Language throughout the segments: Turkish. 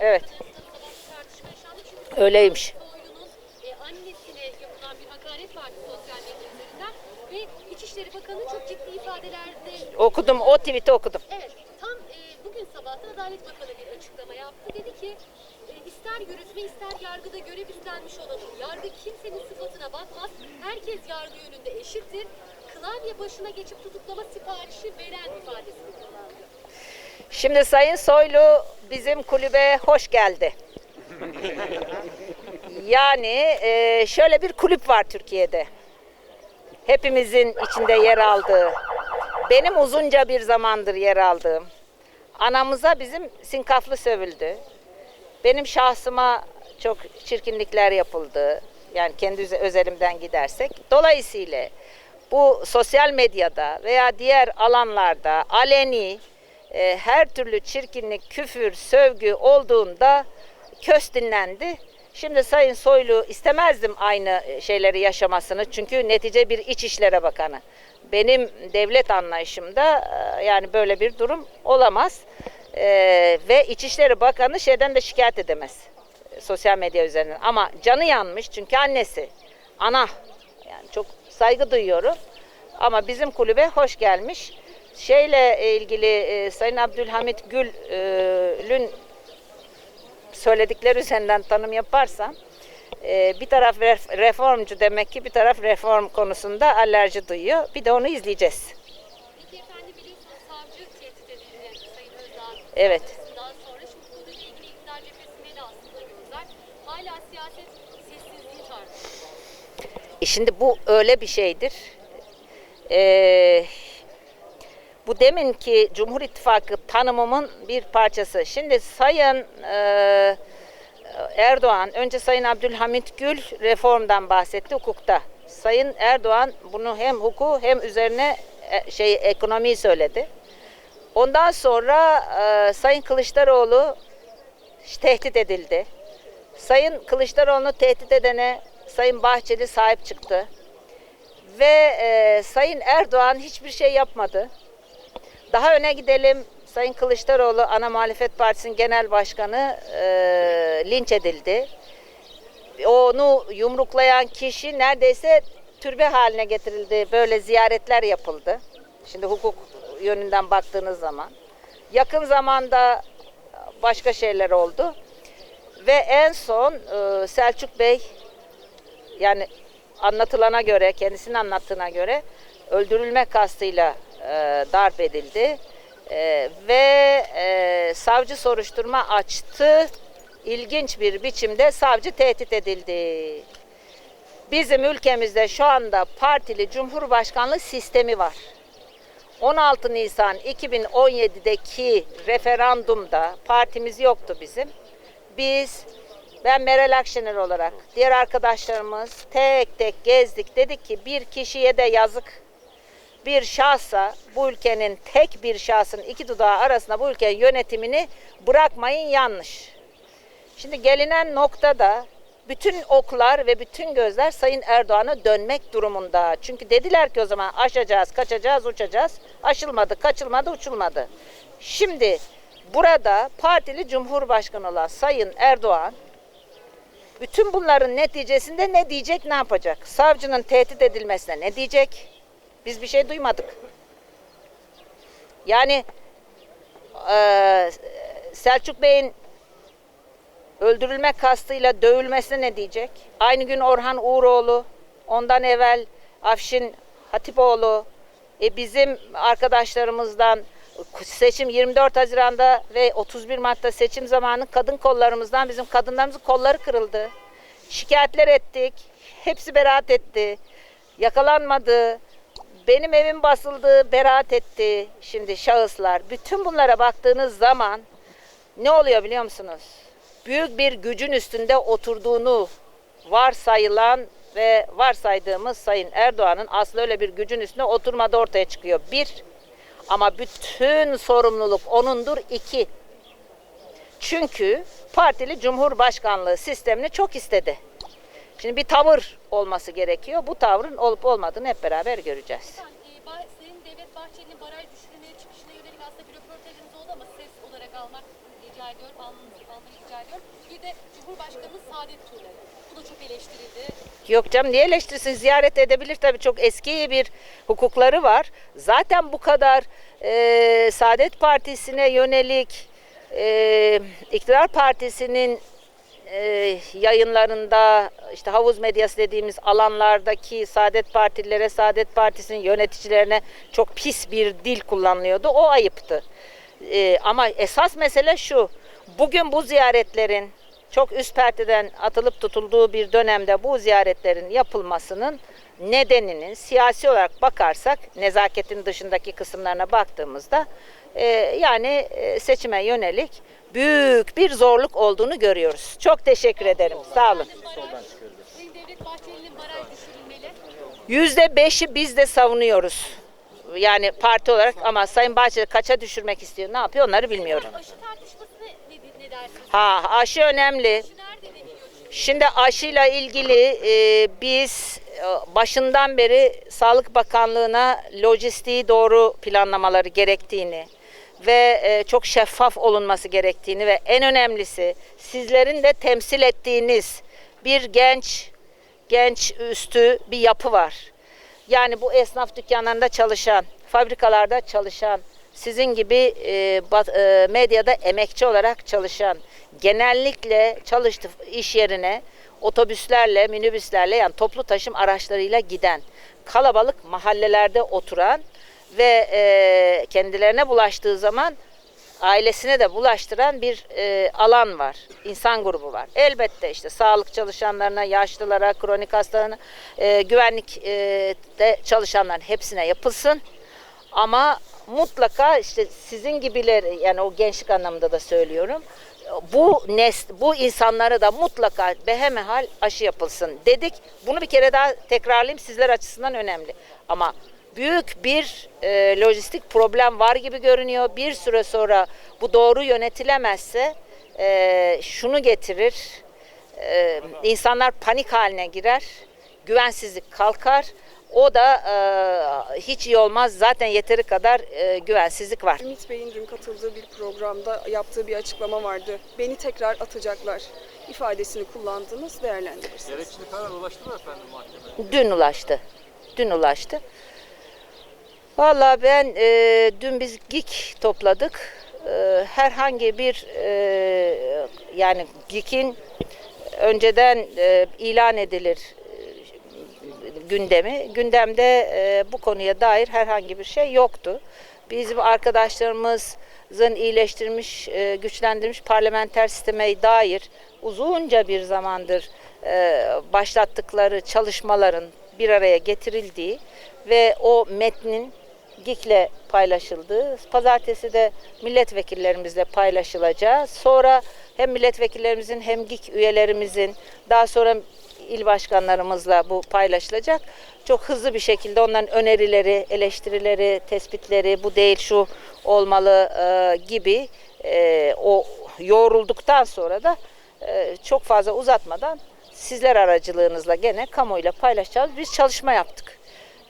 Evet. Öyleymiş. İçişleri Bakanı çok ciddi ifadelerde Okudum, o tweet'i okudum. Evet, tam e, bugün sabahta Adalet Bakanı bir açıklama yaptı. Dedi ki e, ister yürütme ister yargıda görev üstlenmiş olalım. Yargı kimsenin sıfatına bakmaz. Herkes yargı önünde eşittir. Klavye başına geçip tutuklama siparişi veren ifadesini kullandı. Şimdi Sayın Soylu bizim kulübe hoş geldi. Yani e, şöyle bir kulüp var Türkiye'de. Hepimizin içinde yer aldığı, benim uzunca bir zamandır yer aldığım, anamıza bizim sinkaflı sövüldü. Benim şahsıma çok çirkinlikler yapıldı. Yani kendi özelimden gidersek. Dolayısıyla bu sosyal medyada veya diğer alanlarda aleni e, her türlü çirkinlik, küfür, sövgü olduğunda kös dinlendi. Şimdi Sayın Soylu istemezdim aynı şeyleri yaşamasını çünkü netice bir İçişleri Bakanı. Benim devlet anlayışımda e, yani böyle bir durum olamaz. E, ve İçişleri Bakanı şeyden de şikayet edemez e, sosyal medya üzerinden. Ama canı yanmış çünkü annesi, ana yani çok saygı duyuyorum. Ama bizim kulübe hoş gelmiş. Şeyle ilgili e, Sayın Abdülhamit Gül'ün söyledikleri üzerinden tanım yaparsam e, bir taraf ref- reformcu demek ki bir taraf reform konusunda alerji duyuyor. Bir de onu izleyeceğiz. Peki efendim biliyorsunuz savcı tehdit edildi Sayın Özdağ. Evet. Daha sonra şimdi konuyla ilgili iktidar cephesinde de aslında gözler. Hala siyaset sessizliği tartışıyor. E şimdi bu öyle bir şeydir. Ee, bu deminki Cumhur İttifakı tanımımın bir parçası. Şimdi Sayın e, Erdoğan, önce Sayın Abdülhamit Gül reformdan bahsetti hukukta. Sayın Erdoğan bunu hem hukuku hem üzerine e, şey ekonomiyi söyledi. Ondan sonra e, Sayın Kılıçdaroğlu tehdit edildi. Sayın Kılıçdaroğlu'nu tehdit edene Sayın Bahçeli sahip çıktı. Ve e, Sayın Erdoğan hiçbir şey yapmadı. Daha öne gidelim. Sayın Kılıçdaroğlu ana muhalefet partisinin genel başkanı e, linç edildi. Onu yumruklayan kişi neredeyse türbe haline getirildi. Böyle ziyaretler yapıldı. Şimdi hukuk yönünden baktığınız zaman. Yakın zamanda başka şeyler oldu. Ve en son e, Selçuk Bey yani anlatılana göre, kendisinin anlattığına göre öldürülme kastıyla e, darp edildi. E, ve e, savcı soruşturma açtı. İlginç bir biçimde savcı tehdit edildi. Bizim ülkemizde şu anda partili cumhurbaşkanlığı sistemi var. 16 Nisan 2017'deki referandumda partimiz yoktu bizim. Biz ben Meral Akşener olarak diğer arkadaşlarımız tek tek gezdik. Dedik ki bir kişiye de yazık. Bir şahsa bu ülkenin tek bir şahsın iki dudağı arasında bu ülkenin yönetimini bırakmayın yanlış. Şimdi gelinen noktada bütün oklar ve bütün gözler Sayın Erdoğan'a dönmek durumunda. Çünkü dediler ki o zaman aşacağız, kaçacağız, uçacağız. Aşılmadı, kaçılmadı, uçulmadı. Şimdi burada partili cumhurbaşkanı olan Sayın Erdoğan bütün bunların neticesinde ne diyecek, ne yapacak? Savcının tehdit edilmesine ne diyecek? Biz bir şey duymadık. Yani eee, Selçuk Bey'in öldürülme kastıyla dövülmesine ne diyecek? Aynı gün Orhan Uğuroğlu, ondan evvel Afşin Hatipoğlu, e, bizim arkadaşlarımızdan seçim 24 Haziran'da ve 31 Mart'ta seçim zamanı kadın kollarımızdan bizim kadınlarımızın kolları kırıldı. Şikayetler ettik. Hepsi beraat etti. Yakalanmadı. Benim evim basıldı, beraat etti şimdi şahıslar. Bütün bunlara baktığınız zaman ne oluyor biliyor musunuz? Büyük bir gücün üstünde oturduğunu varsayılan ve varsaydığımız Sayın Erdoğan'ın aslında öyle bir gücün üstünde oturmadığı ortaya çıkıyor. Bir, ama bütün sorumluluk onundur. iki çünkü partili cumhurbaşkanlığı sistemini çok istedi. Şimdi bir tavır olması gerekiyor. Bu tavrın olup olmadığını hep beraber göreceğiz. Efendim, e, Devlet Bahçeli'nin baraj düşürülmeye çıkışına yönelik aslında bir röportajınız oldu ama ses olarak almak rica ediyorum. Almanızı almayı rica ediyorum. Bir de Cumhurbaşkanımız saadet turları. Bu da çok eleştirildi. Yok canım niye eleştirsin? Ziyaret edebilir tabii çok eski bir hukukları var. Zaten bu kadar e, Saadet Partisi'ne yönelik e, iktidar partisinin e, yayınlarında işte havuz medyası dediğimiz alanlardaki Saadet Partililere, Saadet Partisi'nin yöneticilerine çok pis bir dil kullanılıyordu. O ayıptı. E, ama esas mesele şu. Bugün bu ziyaretlerin çok üst perdeden atılıp tutulduğu bir dönemde bu ziyaretlerin yapılmasının nedeninin siyasi olarak bakarsak nezaketin dışındaki kısımlarına baktığımızda e, yani seçime yönelik büyük bir zorluk olduğunu görüyoruz. Çok teşekkür ederim. Sağ olun. Yüzde beşi biz de savunuyoruz. Yani parti olarak ama Sayın Bahçeli kaça düşürmek istiyor, ne yapıyor onları bilmiyorum. Aşı tartışmasına ne, ne dersiniz? Ha aşı önemli. Şimdi aşıyla ilgili e, biz e, başından beri Sağlık Bakanlığı'na lojistiği doğru planlamaları gerektiğini ve e, çok şeffaf olunması gerektiğini ve en önemlisi sizlerin de temsil ettiğiniz bir genç genç üstü bir yapı var. Yani bu esnaf dükkanlarında çalışan, fabrikalarda çalışan, sizin gibi e, e, medyada emekçi olarak çalışan, genellikle çalıştı iş yerine otobüslerle, minibüslerle yani toplu taşım araçlarıyla giden, kalabalık mahallelerde oturan ve e, kendilerine bulaştığı zaman ailesine de bulaştıran bir e, alan var. insan grubu var. Elbette işte sağlık çalışanlarına, yaşlılara, kronik hastalarına, e, güvenlik e, çalışanların hepsine yapılsın. Ama mutlaka işte sizin gibileri yani o gençlik anlamında da söylüyorum. Bu nes bu insanlara da mutlaka behemehal aşı yapılsın dedik. Bunu bir kere daha tekrarlayayım sizler açısından önemli. Ama büyük bir e, lojistik problem var gibi görünüyor. Bir süre sonra bu doğru yönetilemezse e, şunu getirir. E, insanlar panik haline girer. Güvensizlik kalkar. O da e, hiç iyi olmaz. Zaten yeteri kadar e, güvensizlik var. Ümit Bey'in dün katıldığı bir programda yaptığı bir açıklama vardı. Beni tekrar atacaklar ifadesini kullandınız, değerlendirirsiniz. Gerekçeli karar ulaştı mı efendim mahkemeye? Dün ulaştı. Dün ulaştı. Vallahi ben e, dün biz GİK topladık. E, herhangi bir e, yani GİK'in önceden e, ilan edilir e, gündemi. Gündemde e, bu konuya dair herhangi bir şey yoktu. Bizim arkadaşlarımızın iyileştirilmiş, e, güçlendirilmiş parlamenter sisteme dair uzunca bir zamandır e, başlattıkları çalışmaların bir araya getirildiği ve o metnin GİK'le paylaşıldığı, pazartesi de milletvekillerimizle paylaşılacağı, sonra hem milletvekillerimizin hem GİK üyelerimizin, daha sonra il başkanlarımızla bu paylaşılacak. Çok hızlı bir şekilde onların önerileri, eleştirileri, tespitleri, bu değil şu olmalı e, gibi e, o yoğrulduktan sonra da e, çok fazla uzatmadan sizler aracılığınızla gene kamuoyuyla paylaşacağız. Biz çalışma yaptık.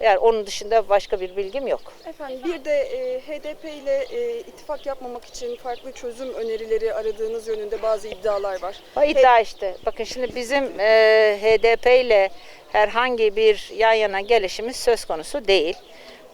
Yani onun dışında başka bir bilgim yok. Efendim bir de e, HDP ile e, ittifak yapmamak için farklı çözüm önerileri aradığınız yönünde bazı iddialar var. O iddia işte. Bakın şimdi bizim e, HDP ile herhangi bir yan yana gelişimiz söz konusu değil.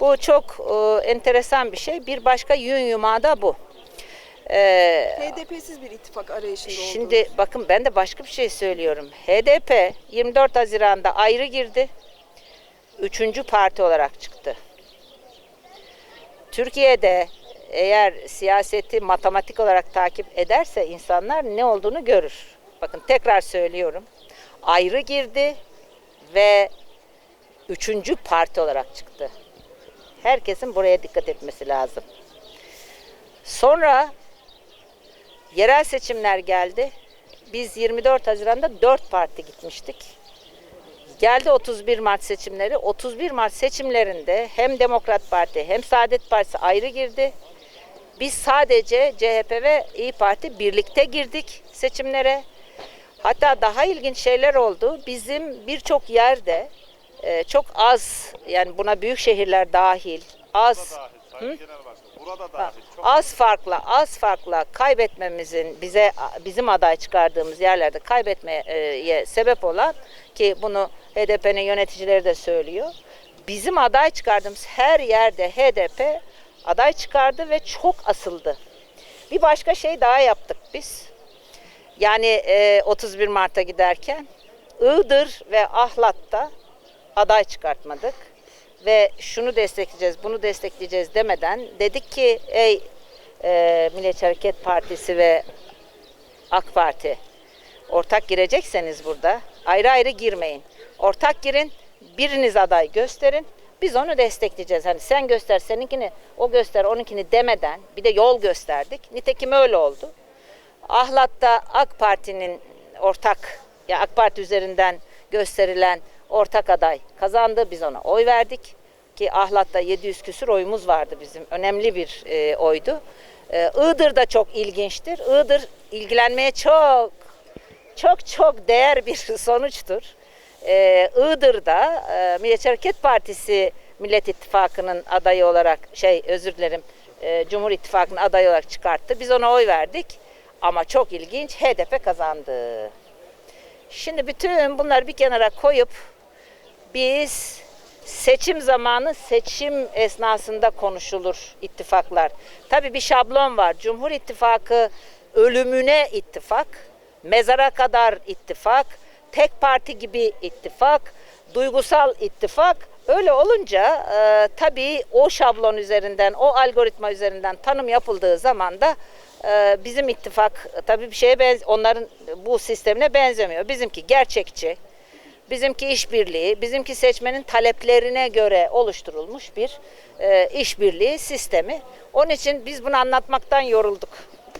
Bu çok e, enteresan bir şey. Bir başka yün yumağı da bu. E, HDP'siz bir ittifak arayışında olduğunu. Şimdi bakın ben de başka bir şey söylüyorum. HDP 24 Haziran'da ayrı girdi. Üçüncü parti olarak çıktı. Türkiye'de eğer siyaseti matematik olarak takip ederse insanlar ne olduğunu görür. Bakın tekrar söylüyorum. Ayrı girdi ve üçüncü parti olarak çıktı. Herkesin buraya dikkat etmesi lazım. Sonra Yerel seçimler geldi. Biz 24 Haziran'da 4 parti gitmiştik. Geldi 31 Mart seçimleri. 31 Mart seçimlerinde hem Demokrat Parti hem Saadet Partisi ayrı girdi. Biz sadece CHP ve İyi Parti birlikte girdik seçimlere. Hatta daha ilginç şeyler oldu. Bizim birçok yerde e, çok az yani buna büyük şehirler dahil az Sayın Genel Başkan. burada Bak, dahi çok az farkla az farkla kaybetmemizin bize bizim aday çıkardığımız yerlerde kaybetmeye sebep olan ki bunu HDP'nin yöneticileri de söylüyor. Bizim aday çıkardığımız her yerde HDP aday çıkardı ve çok asıldı. Bir başka şey daha yaptık biz. Yani e, 31 Mart'a giderken Iğdır ve Ahlat'ta aday çıkartmadık. Ve şunu destekleyeceğiz, bunu destekleyeceğiz demeden dedik ki ey e, Milliyetçi Hareket Partisi ve AK Parti ortak girecekseniz burada ayrı ayrı girmeyin. Ortak girin, biriniz aday gösterin. Biz onu destekleyeceğiz. Hani sen göster seninkini, o göster onunkini demeden bir de yol gösterdik. Nitekim öyle oldu. Ahlat'ta AK Parti'nin ortak ya AK Parti üzerinden gösterilen ortak aday kazandı. Biz ona oy verdik ki Ahlat'ta 700 küsür oyumuz vardı bizim. Önemli bir e, oydu. E, Iğdır da çok ilginçtir. Iğdır ilgilenmeye çok çok çok değer bir sonuçtur. Ee, Iğdır'da e, Milliyetçi Hareket Partisi Millet İttifakı'nın adayı olarak şey özür dilerim e, Cumhur İttifakı'nın adayı olarak çıkarttı. Biz ona oy verdik ama çok ilginç HDP kazandı. Şimdi bütün bunları bir kenara koyup biz seçim zamanı seçim esnasında konuşulur ittifaklar. Tabii bir şablon var. Cumhur İttifakı ölümüne ittifak, mezara kadar ittifak, tek parti gibi ittifak, duygusal ittifak. Öyle olunca e, tabii o şablon üzerinden, o algoritma üzerinden tanım yapıldığı zaman da e, bizim ittifak tabii bir şeye benz onların bu sistemine benzemiyor. Bizimki gerçekçi, Bizimki işbirliği, bizimki seçmenin taleplerine göre oluşturulmuş bir e, işbirliği sistemi. Onun için biz bunu anlatmaktan yorulduk.